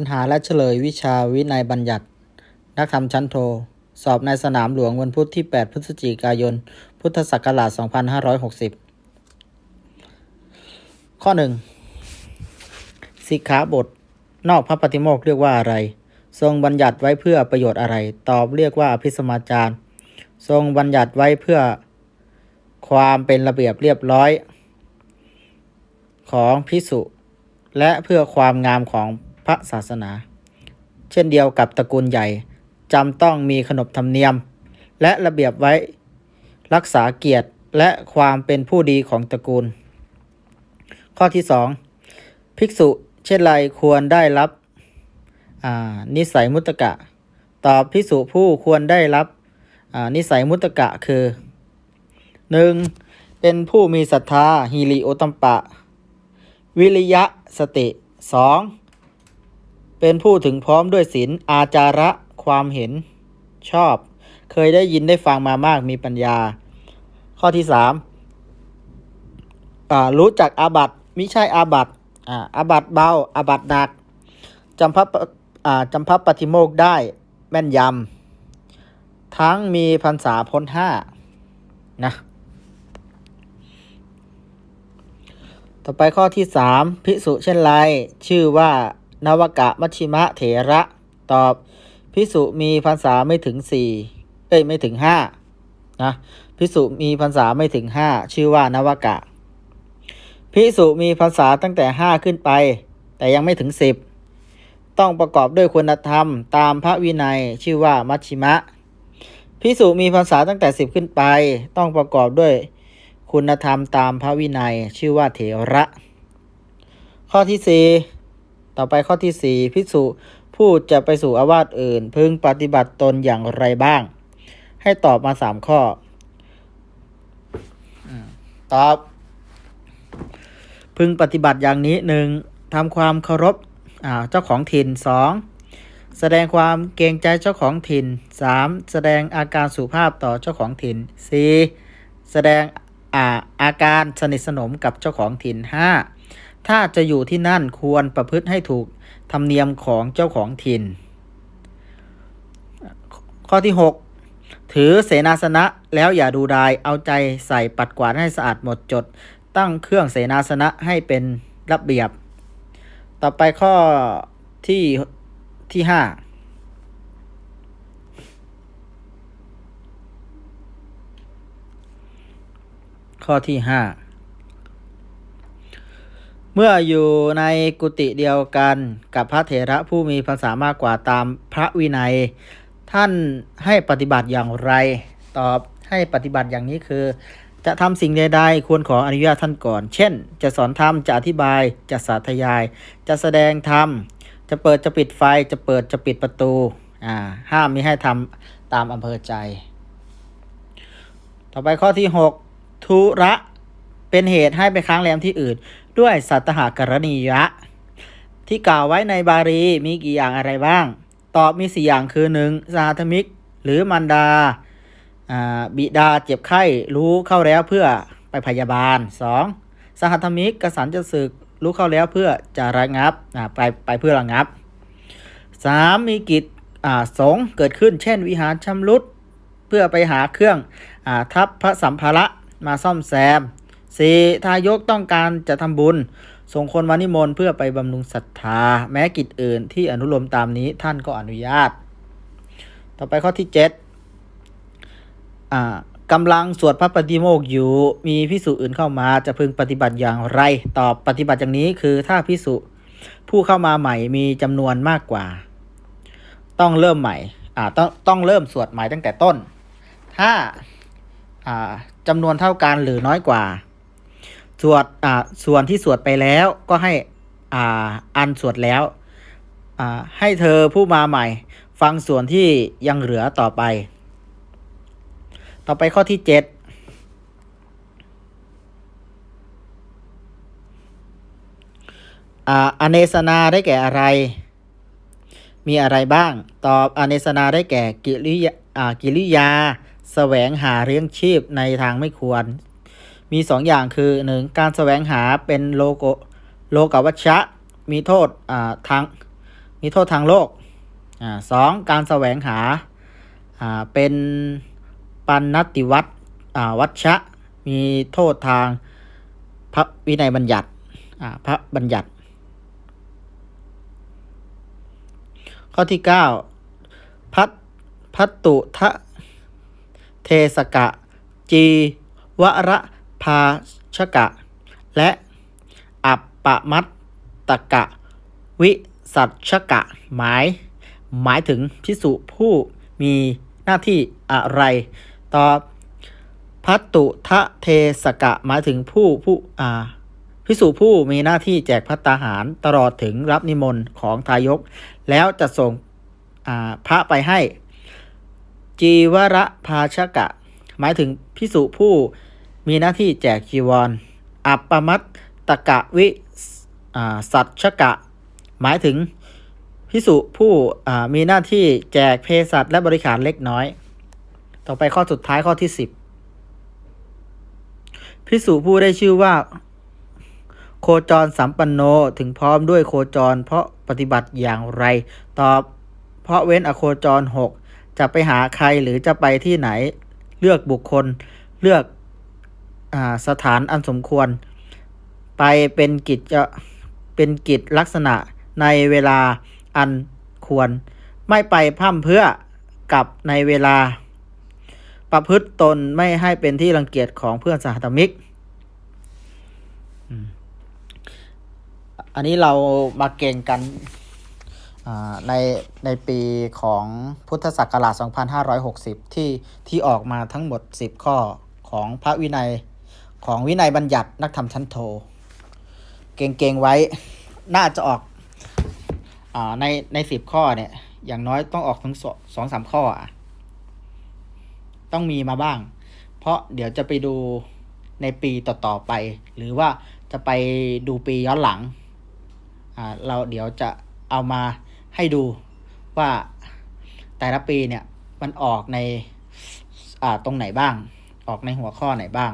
ปัญหาและเฉลยวิชาวินัยบัญญัติ นักธรรมชั้นโท สอบในสนามหลวงวันพุธที่ 8 พฤศจิกายน พุทธศักราช 2560 ข้อ 1 สิกขาบท นอกพระปฏิโมกข์เรียกว่าอะไร ทรงบัญญัติไว้เพื่อประโยชน์อะไร ตอบเรียกว่าอภิสมาจารทรงบัญญัติไว้เพื่อความเป็นระเบียบเรียบร้อย ของพิสุและเพื่อความงามของ ระศาสนา เช่นเดียวกับตระกูลใหญ่จำต้องมีขนบธรรมเนียม และระเบียบไว้รักษาเกียรติและความเป็นผู้ดีของตระกูล ข้อที่ 2 ภิกษุเช่นไรควรได้รับนิสัยมุตตะตอบภิกษุผู้ควรได้รับนิสัยมุตตะคือ 1. เป็นผู้มีศรัทธาฮิริโอตัมปะ วิริยะสติ 2. เป็นผู้ถึงพร้อมด้วยศีลอาจาระความเห็นชอบ เคยได้ยินได้ฟังมามากมีปัญญา ข้อที่3อ่ารู้จักอาบัตมิใช่อาบัตอาอาบัตเบาอาบัตหนักจำพับจำพับปฏิโมกได้แม่นยำ ทั้งมีพรรษาพ้นห้านะต่อไปข้อที่3พิสุเช่นไร ชื่อว่า นวกะมัชิมะเถระ ตอบ พิสุมีพรรษาไม่ถึง4เอ้ยไม่ถึง5นะพิสุมีพรรษาไม่ถึง5ชื่อว่านวกะ พิสุมีพรรษาตั้งแต่5ขึ้นไป แต่ยังไม่ถึง10ต้องประกอบด้วยคุณธรรมตามพระวินัยชื่อว่ามัชชิมะ พิสุมีพรรษาตั้งแต่10ขึ้นไป ต้องประกอบด้วยคุณธรรมตามพระวินัยชื่อว่าเถระ ข้อที่สี่ ต่อไปข้อที่สี่พิสุผู้จะไปสู่อาวาสอื่น พึงปฏิบัติตนอย่างไรบ้าง ให้ตอบมาสามข้อตอบ พึงปฏิบัติอย่างนี้หนึ่งทำความเคารพเจ้าของถิ่นสองแสดงความเกรงใจเจ้าของถิ่นสามแสดงอาการสุภาพต่อเจ้าของถิ่นสี่แสดงอาอาการสนิทสนมกับเจ้าของถิ่น 5. ถ้าจะอยู่ที่นั่นควรประพฤติให้ถูกธรรมเนียมของเจ้าของถิ่น ข้อที่ 6 ถือเสนาสนะแล้วอย่าดูดาย เอาใจใส่ปัดกวาดให้สะอาดหมดจด ตั้งเครื่องเสนาสนะให้เป็นระเบียบ ต่อไปข้อที่ที่5ข้อที่5 เมื่ออยู่ในกุฏิเดียวกันกับพระเถระผู้มีภาษามากกว่าตามพระวินัย ท่านให้ปฏิบัติอย่างไร ตอบให้ปฏิบัติอย่างนี้คือ จะทำสิ่งใดๆควรขออนุญาตท่านก่อน เช่น จะสอนธรรมจะอธิบาย จะสาธยาย จะแสดงธรรมจะเปิดจะปิดไฟจะเปิดจะปิดประตูอ่าห้ามมิให้ทำตามอำเภอใจ ต่อไปข้อที่ 6 ธุระเป็นเหตุให้ไปค้างแรมที่อื่น ด้วยสัตหกรณียะ ที่กล่าวไว้ในบาลีมีกี่อย่างอะไรบ้าง ตอบมีสี่อย่างคือ 1. สาธมิก หรือมันดาบิดาเจ็บไข้รู้เข้าแล้วเพื่อไปพยาบาล 2. สหัตมิกกษันจะศึกรู้เข้าแล้วเพื่อจะระงับไปไปเพื่อระงับ 3. มีกิจอ่าสงเกิดขึ้นเช่นวิหารชำรุดเพื่อไปหาเครื่องอทับพระสัมภาระมาซ่อมแซม 4. ทายกต้องการจะทำบุญ ส่งคนมานิมนต์เพื่อไปบำรุงศรัทธา แม้กิจอื่นที่อนุโลมตามนี้ท่านก็อนุญาต ต่อไปข้อที่ 7อ่ากำลังสวดพระปฏิโมกข์อยู่ มีพิสุอื่นเข้ามาจะพึงปฏิบัติอย่างไร ตอบปฏิบัติอย่างนี้คือถ้าพิสุผู้เข้ามาใหม่มีจำนวนมากกว่า ต้องเริ่มใหม่อ่าต้องต้องเริ่มสวดใหม่ตั้งแต่ต้น ถ้าอ่าจำนวนเท่ากันหรือน้อยกว่า สวดอ่าส่วนที่สวดไปแล้วก็ให้อ่าอันสวดแล้วอ่าให้เธอผู้มาใหม่ ฟังส่วนที่ยังเหลือต่อไป ต่อไปข้อที่เจ็ดอ่าอเนสนาได้แก่อะไร มีอะไรบ้าง ตอบอเนสนาได้แก่กิริยาอ่ากิริยา แสวงหาเลี้ยงชีพในทางไม่ควร มีสองอย่างคือหนึ่งการแสวงหาเป็นโลโกโลกวัชชะ มีโทษอ่าทางมีโทษทางโลกอ่าสองการแสวงหาอ่าเป็นปันนติวัตอ่าวัชชะ มีโทษทางพระวินัยบัญญัติอ่าพระบัญญัติ ข้อที่เก้าพัตพัตตุทะเทสกะจีวระาชกะ และอัปปมัตตกะ วิสัชกะ หมาย หมายถึงพิสุผู้มีหน้าที่อะไร ตอบพัตตุทะเทสกะ หมายถึงผู้ผู้อ่าพิสุผู้มีหน้าที่แจกพัตตาหารตลอดถึงรับนิมนต์ของทายก แล้วจะส่งพระไปให้ จีวระภาชกะ หมายถึงพิสุผู้ มีหน้าที่แจกจีวรอัปปมัตตกะวิสัชกะ หมายถึงพิสุผู้มีหน้าที่แจกเภสัชและบริการเล็กน้อย ต่อไปข้อสุดท้ายข้อที่สิบพิสุผู้ได้ชื่อว่า โคจรสัมปันโนถึงพร้อมด้วยโคจร เพราะปฏิบัติอย่างไร ตอบ เพราะเว้นอโคจรหกจะไปหาใครหรือจะไปที่ไหน เลือกบุคคล เลือก สถานอันสมควร ไปเป็นกิจจะเป็นกิจลักษณะในเวลาอันควร ไม่ไปพร่ำเพื่อกับในเวลา ประพฤติตนไม่ให้เป็นที่รังเกียจของเพื่อนสหธรรมิก อันนี้เรามาเก่งกันในในปีของพุทธศักราช 2560 ที่ที่ออกมาทั้งหมด 10 ข้อของพระวินัย ของวินัยบัญญัตินักธรรมชั้นโท เก่งๆไว้ น่าจะออกอในในสิบข้อเนี่ย อย่างน้อยต้องออกถึงสองสองสามข้ออะ ต้องมีมาบ้าง เพราะเดี๋ยวจะไปดูในปีต่อๆไป หรือว่าจะไปดูปีย้อนหลัง อ่า เราเดี๋ยวจะเอามาให้ดูว่าแต่ละปีเนี่ยมันออกใน อ่า ตรงไหนบ้าง ออกในหัวข้อไหนบ้าง